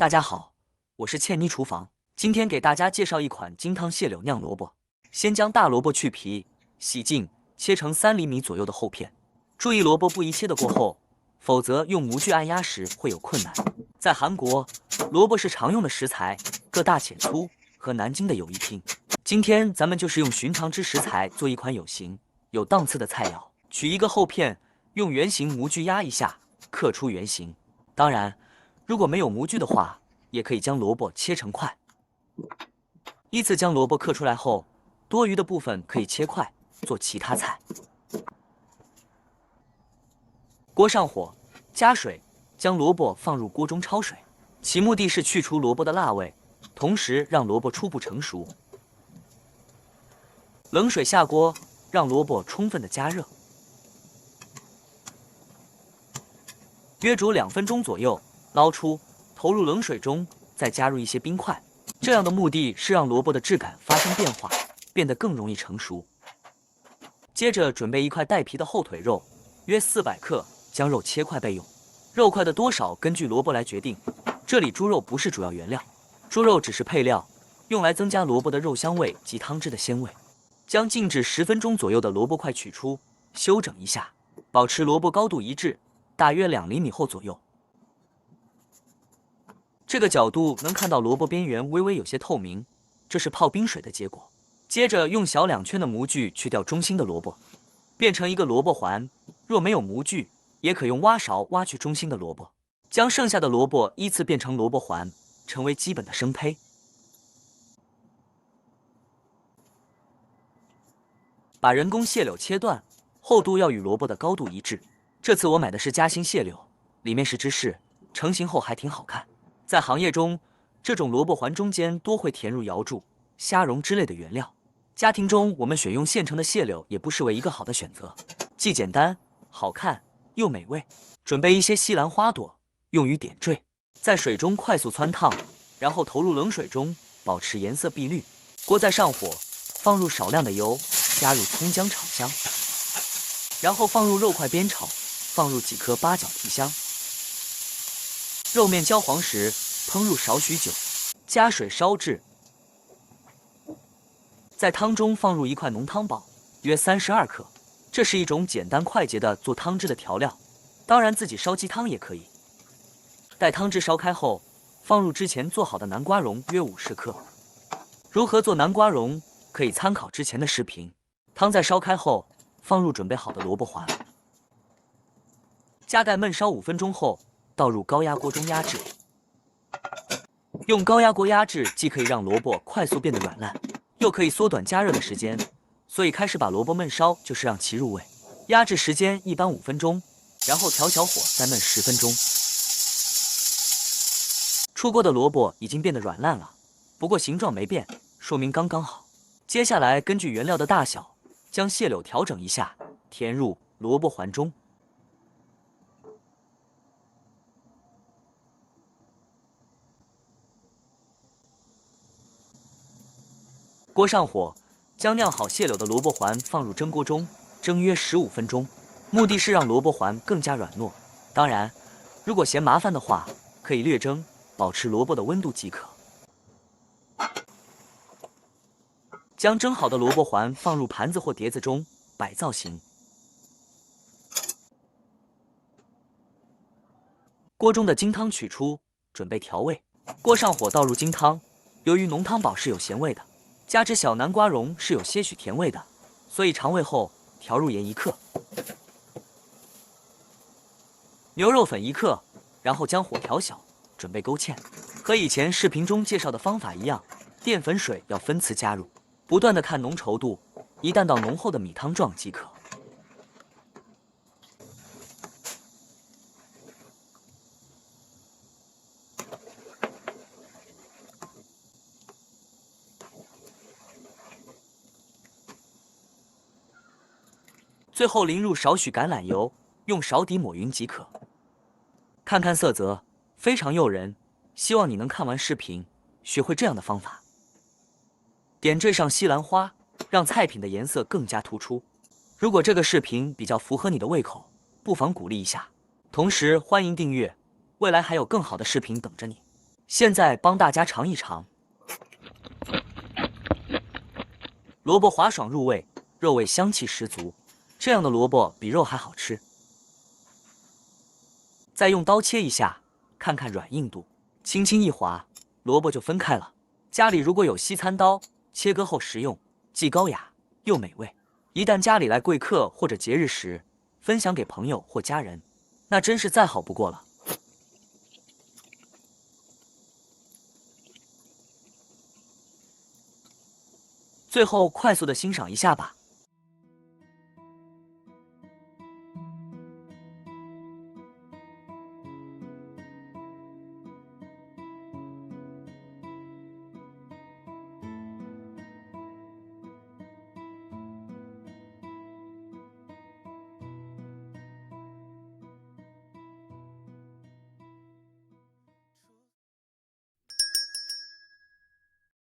大家好，我是倩妮厨房，今天给大家介绍一款金汤蟹柳酿萝卜。先将大萝卜去皮、洗净，切成三厘米左右的厚片。注意萝卜不宜切得过厚，否则用模具按压时会有困难。在韩国，萝卜是常用的食材，个大且粗，和南京的有一拼。今天咱们就是用寻常之食材做一款有型、有档次的菜肴。取一个厚片，用圆形模具压一下，刻出圆形。当然，如果没有模具的话，也可以将萝卜切成块。依次将萝卜刻出来后，多余的部分可以切块做其他菜。锅上火，加水，将萝卜放入锅中焯水，其目的是去除萝卜的辣味，同时让萝卜初步成熟。冷水下锅，让萝卜充分的加热，约煮两分钟左右，捞出，投入冷水中，再加入一些冰块。这样的目的是让萝卜的质感发生变化，变得更容易成熟。接着准备一块带皮的后腿肉，约四百克，将肉切块备用。肉块的多少根据萝卜来决定，这里猪肉不是主要原料，猪肉只是配料，用来增加萝卜的肉香味及汤汁的鲜味。将静置十分钟左右的萝卜块取出，修整一下，保持萝卜高度一致，大约两厘米厚左右。这个角度能看到萝卜边缘微微有些透明，这是泡冰水的结果。接着用小两圈的模具去掉中心的萝卜，变成一个萝卜环。若没有模具，也可用挖勺挖去中心的萝卜，将剩下的萝卜依次变成萝卜环，成为基本的生胚。把人工蟹柳切断，厚度要与萝卜的高度一致。这次我买的是夹心蟹柳，里面是芝士，成型后还挺好看。在行业中，这种萝卜环中间多会填入瑶柱、虾蓉之类的原料。家庭中我们选用现成的蟹柳也不失为一个好的选择，既简单、好看又美味。准备一些西兰花朵，用于点缀。在水中快速汆烫，然后投入冷水中，保持颜色碧绿。锅再上火，放入少量的油。加入葱姜炒香，然后放入肉块煸炒，放入几颗八角提香。肉面焦黄时，烹入少许酒，加水烧制。在汤中放入一块浓汤宝，约三十二克。这是一种简单快捷的做汤汁的调料，当然自己烧鸡汤也可以。待汤汁烧开后，放入之前做好的南瓜蓉约五十克。如何做南瓜蓉，可以参考之前的视频。汤在烧开后，放入准备好的萝卜环，加盖焖烧五分钟后，倒入高压锅中压制。用高压锅压制，既可以让萝卜快速变得软烂，又可以缩短加热的时间。所以开始把萝卜焖烧，就是让其入味。压制时间一般五分钟，然后调小火再焖十分钟。出锅的萝卜已经变得软烂了，不过形状没变，说明刚刚好。接下来根据原料的大小。将蟹柳调整一下，填入萝卜环中。锅上火，将酿好蟹柳的萝卜环放入蒸锅中，蒸约十五分钟，目的是让萝卜环更加软糯。当然，如果嫌麻烦的话，可以略蒸，保持萝卜的温度即可。将蒸好的萝卜环放入盘子或碟子中摆造型。锅中的金汤取出，准备调味。锅上火，倒入金汤。由于浓汤宝是有咸味的，加之小南瓜蓉是有些许甜味的，所以尝味后调入盐一克，牛肉粉一克，然后将火调小，准备勾芡。和以前视频中介绍的方法一样，淀粉水要分次加入。不断的看浓稠度，一旦到浓厚的米汤状即可。最后淋入少许橄榄油，用勺底抹匀即可。看看色泽，非常诱人。希望你能看完视频，学会这样的方法。点缀上西兰花，让菜品的颜色更加突出。如果这个视频比较符合你的胃口，不妨鼓励一下。同时欢迎订阅，未来还有更好的视频等着你。现在帮大家尝一尝，萝卜滑爽入味，肉味香气十足，这样的萝卜比肉还好吃。再用刀切一下，看看软硬度，轻轻一划，萝卜就分开了。家里如果有西餐刀，切割后食用既高雅又美味。一旦家里来贵客或者节日时，分享给朋友或家人，那真是再好不过了。最后快速的欣赏一下吧。